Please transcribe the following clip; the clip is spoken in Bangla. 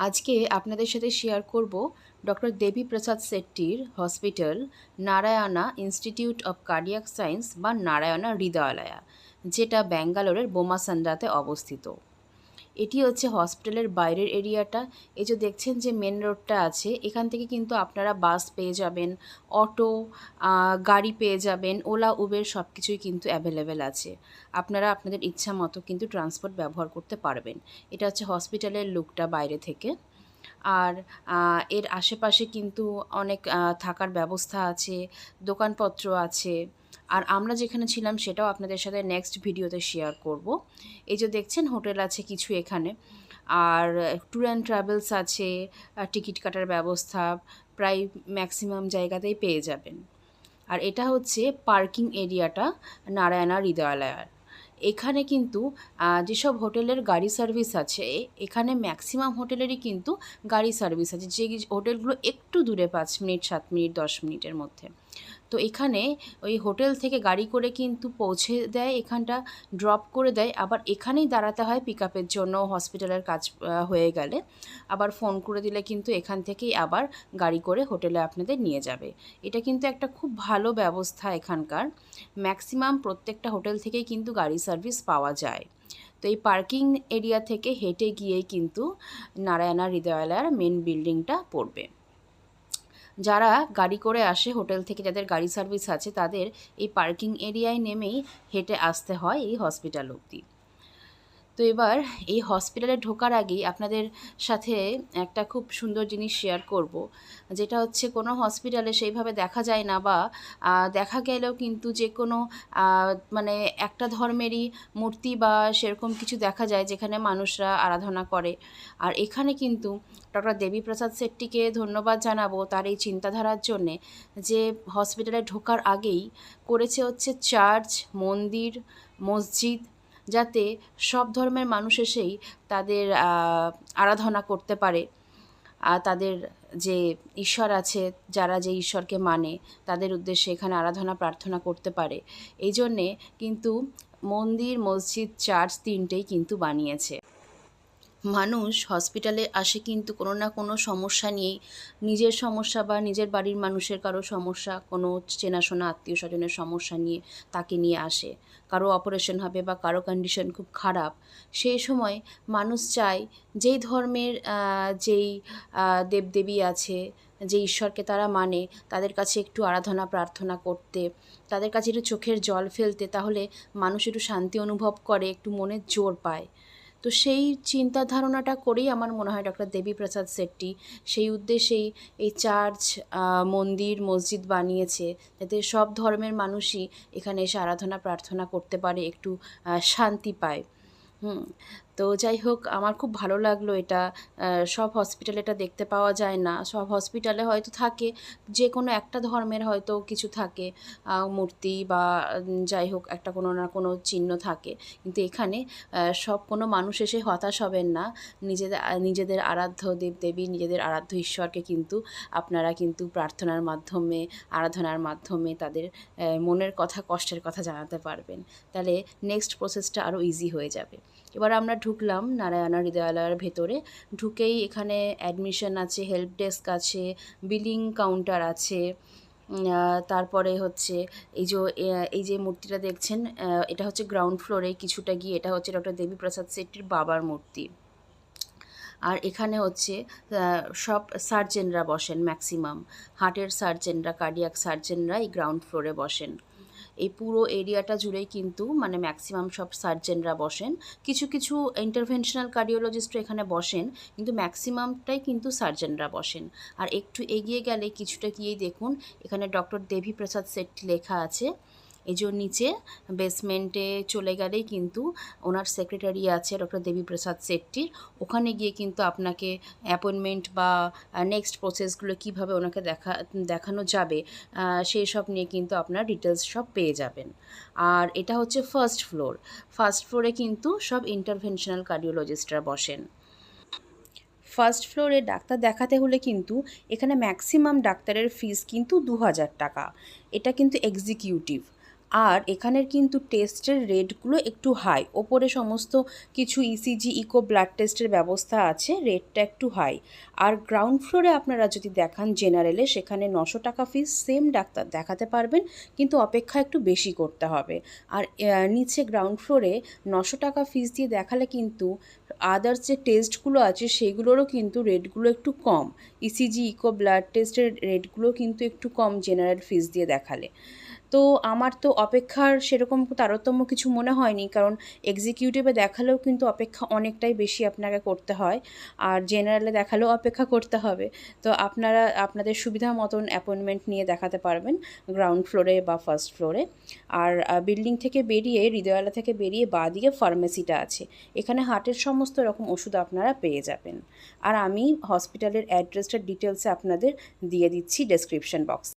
আজকে আপনাদের সাথে শেয়ার করব doctor Devi Prasad শেট্টির hospital Narayana institute of cardiac science বা নারায়ণা হৃদয়ালয়া যেটা ব্যাঙ্গালোরের বোমাসান্ডাতে অবস্থিত। এটি হচ্ছে হসপিটালের বাইরের এরিয়াটা। এই যে দেখছেন যে মেন রোডটা আছে, এখান থেকে কিন্তু আপনারা বাস পেয়ে যাবেন অটো গাড়ি পেয়ে যাবেন ওলা উবের সব কিছুই কিন্তু অ্যাভেলেবেল আছে। আপনারা আপনাদের ইচ্ছা মতো কিন্তু ট্রান্সপোর্ট ব্যবহার করতে পারবেন। এটা হচ্ছে হসপিটালের লুকটা বাইরে থেকে। আর এর আশেপাশে কিন্তু অনেক থাকার ব্যবস্থা আছে, দোকানপত্র আছে আর আমরা যেখানে ছিলাম সেটাও আপনাদের সাথে নেক্সট ভিডিওতে শেয়ার করব। এই যে দেখছেন, হোটেল আছে কিছু এখানে। আর ট্যুর অ্যান্ড ট্রাভেলস আছে টিকিট কাটার ব্যবস্থা প্রায় ম্যাক্সিমাম জায়গাতেই পেয়ে যাবেন। আর এটা হচ্ছে পার্কিং এরিয়াটা নারায়ণা হৃদয়ালয়ার। এখানে কিন্তু যেসব হোটেলের গাড়ি সার্ভিস আছে, এখানে ম্যাক্সিমাম হোটেলেরই কিন্তু গাড়ি সার্ভিস আছে। যে হোটেলগুলো একটু দূরে পাঁচ মিনিট, সাত মিনিট, দশ মিনিটের মধ্যে। তো এখানে ওই হোটেল থেকে গাড়ি করে কিন্তু পৌঁছে দেয়, এখানটা ড্রপ করে দেয়। আবার এখানেই দাঁড়াতে হয় পিক আপের জন্য হসপিটালের কাজ হয়ে গেলে। আবার ফোন করে দিলে কিন্তু এখান থেকেই আবার গাড়ি করে হোটেলে আপনাদের নিয়ে যাবে। এটা কিন্তু একটা খুব ভালো ব্যবস্থা এখানকার। ম্যাক্সিমাম প্রত্যেকটা হোটেল থেকেই কিন্তু গাড়ি সার্ভিস পাওয়া যায়। তো এই পার্কিং এরিয়া থেকে হেঁটে গিয়েই কিন্তু নারায়ণা হৃদয়ালয়ের মেন বিল্ডিংটা পড়বে। যারা গাড়ি করে আসে, হোটেল থেকে যাদের গাড়ি সার্ভিস আছে, তাদের এই পার্কিং এরিয়ায় নেমেই হেঁটে আসতে হয় এই হসপিটাল অবধি। তো এবার এই হসপিটালে ঢোকার আগেই আপনাদের সাথে একটা খুব সুন্দর জিনিস শেয়ার করব। যেটা হচ্ছে কোনো হসপিটালে সেইভাবে দেখা যায় না বা দেখা গেলেও কিন্তু যে কোনো মানে একটা ধর্মেরই মূর্তি বা সেরকম কিছু দেখা যায় যেখানে মানুষরা আরাধনা করে। আর এখানে কিন্তু ডক্টর দেবীপ্রসাদ শেট্টিকে ধন্যবাদ জানাব তার এই চিন্তাধারার জন্যে যে হসপিটালে ঢোকার আগেই করেছে হচ্ছে চার্চ মন্দির, মসজিদ যাতে সব ধর্মের মানুষ এসেই তাদের আরাধনা করতে পারে। আর তাদের যে ঈশ্বর আছে, যারা যে ঈশ্বরকে মানে তাদের উদ্দেশ্যে এখানে আরাধনা, প্রার্থনা করতে পারে। এই জন্যে কিন্তু মন্দির, মসজিদ, চার্চ তিনটেই কিন্তু বানিয়েছে। মানুষ হসপিটালে আসে কিন্তু কোনো না কোনো সমস্যা নিয়েই। নিজের সমস্যা বা নিজের বাড়ির মানুষের কারও সমস্যা, কোনো চেনাশোনা আত্মীয় স্বজনের সমস্যা নিয়ে তাকে নিয়ে আসে। কারও অপারেশন হবে বা কারও কন্ডিশন খুব খারাপ। সেই সময় মানুষ চায় যেই ধর্মের যেই দেবদেবী আছে, যে ঈশ্বরকে তারা মানে তাদের কাছে একটু আরাধনা, প্রার্থনা করতে, তাদের কাছে একটু চোখের জল ফেলতে, তাহলে মানুষ একটু শান্তি অনুভব করে, একটু মনের জোর পায়। তো সেই চিন্তা ধারণাটা করেই আমার মনে হয় ডক্টর দেবীপ্রসাদ শেট্টি সেই উদ্দেশ্যেই এই চার্চ মন্দির, মসজিদ বানিয়েছে যাতে সব ধর্মের মানুষই এখানে এসে আরাধনা, প্রার্থনা করতে পারে, একটু শান্তি পায়। হুম তো যাই হোক, আমার খুব ভালো লাগল এটা। সব হসপিটালে এটা দেখতে পাওয়া যায় না। সব হসপিটালে হয়তো থাকে, যে কোনো একটা ধর্মের হয়তো কিছু থাকে। মূর্তি বা যাই হোক, একটা কোনো না কোনো চিহ্ন থাকে। কিন্তু এখানে সব কোনো মানুষ এসে হতাশ হবেন না। নিজেদের নিজেদের আরাধ্য দেবদেবী, নিজেদের আরাধ্য ঈশ্বরকে কিন্তু আপনারা কিন্তু প্রার্থনার মাধ্যমে, আরাধনার মাধ্যমে তাদের মনের কথা, কষ্টের কথা জানাতে পারবেন। তাহলে নেক্সট প্রসেসটা আরও ইজি হয়ে যাবে। এবার আমরা ঢুকলাম নারায়ণা হৃদয়ালয়ের ভেতরে। ঢুকেই এখানে অ্যাডমিশন আছে হেল্প ডেস্ক আছে বিলিং কাউন্টার আছে তারপরে হচ্ছে এই যে এই যে মূর্তিটা দেখছেন এটা হচ্ছে গ্রাউন্ড ফ্লোরে কিছুটা গিয়ে এটা হচ্ছে ডক্টর দেবীপ্রসাদ শেট্টির বাবার মূর্তি। আর এখানে হচ্ছে সব সার্জেনরা বসেন ম্যাক্সিমাম হার্টের সার্জেনরা কার্ডিয়াক সার্জেনরা এই গ্রাউন্ড ফ্লোরে বসেন। এই পুরো এরিয়াটা জুড়েই কিন্তু মানে ম্যাক্সিমাম সব সার্জেনরা বসেন। কিছু কিছু ইন্টারভেনশনাল কার্ডিওলজিস্টও এখানে বসেন, কিন্তু ম্যাক্সিমামটাই কিন্তু সার্জেনরা বসেন। আর একটু এগিয়ে গেলে কিছুটা গিয়েই দেখুন, এখানে ডক্টর দেবী প্রসাদ সেট্টি লেখা আছে। যে নিচে বেসমেন্টে চলে গেলেই কিন্তু ওনার সেক্রেটারি আছে ডক্টর দেবী প্রসাদ সেট্টির ওখানে গিয়ে কিন্তু আপনাকে অ্যাপয়েন্টমেন্ট বা নেক্সট প্রসেসগুলো কীভাবে ওনাকে দেখা, দেখানো যাবে সেই সব নিয়ে কিন্তু আপনার ডিটেলস সব পেয়ে যাবেন। আর এটা হচ্ছে ফার্স্ট ফ্লোর ফার্স্ট ফ্লোরে কিন্তু সব ইন্টারভেনশনাল কার্ডিওলজিস্টরা বসেন। ফার্স্ট ফ্লোরে ডাক্তার দেখাতে হলে কিন্তু এখানে ম্যাক্সিমাম ডাক্তারের ফিস কিন্তু দু হাজার টাকা। এটা কিন্তু এক্সিকিউটিভ আর এখানের কিন্তু টেস্টের রেটগুলো একটু হাই ওপরে সমস্ত কিছু ইসিজি ইকো ব্লাড টেস্টের ব্যবস্থা আছে রেটটা একটু হাই আর গ্রাউন্ড ফ্লোরে আপনারা যদি দেখান জেনারেলে সেখানে নশো টাকা ফিস সেম ডাক্তার দেখাতে পারবেন, কিন্তু অপেক্ষা একটু বেশি করতে হবে। আর নিচে গ্রাউন্ড ফ্লোরে নশো টাকা ফিস দিয়ে দেখালে কিন্তু আদার্স যে টেস্টগুলো আছে, সেগুলোরও কিন্তু রেটগুলো একটু কম। ইসিজি ইকো ব্লাড টেস্টের রেটগুলো কিন্তু একটু কম জেনারেল ফিস দিয়ে দেখালে। তো আমার তো অপেক্ষার সেরকম তারতম্য কিছু মনে হয়নি, কারণ এক্সিকিউটিভে দেখালেও কিন্তু অপেক্ষা অনেকটাই বেশি আপনাকে করতে হয়, আর জেনারেলে দেখালেও অপেক্ষা করতে হবে। তো আপনারা, আপনাদের সুবিধা মতন অ্যাপয়েন্টমেন্ট নিয়ে দেখাতে পারবেন গ্রাউন্ড ফ্লোরে বা ফার্স্ট ফ্লোরে আর বিল্ডিং থেকে বেরিয়ে, হৃদয়ালা থেকে বেরিয়ে বাঁ দিকে ফার্মেসিটা আছে। এখানে হার্টের সমস্ত রকম ওষুধ আপনারা পেয়ে যাবেন। আর আমি হসপিটালের অ্যাড্রেসটার ডিটেলসে আপনাদের দিয়ে দিচ্ছি ডেসক্রিপশন বক্স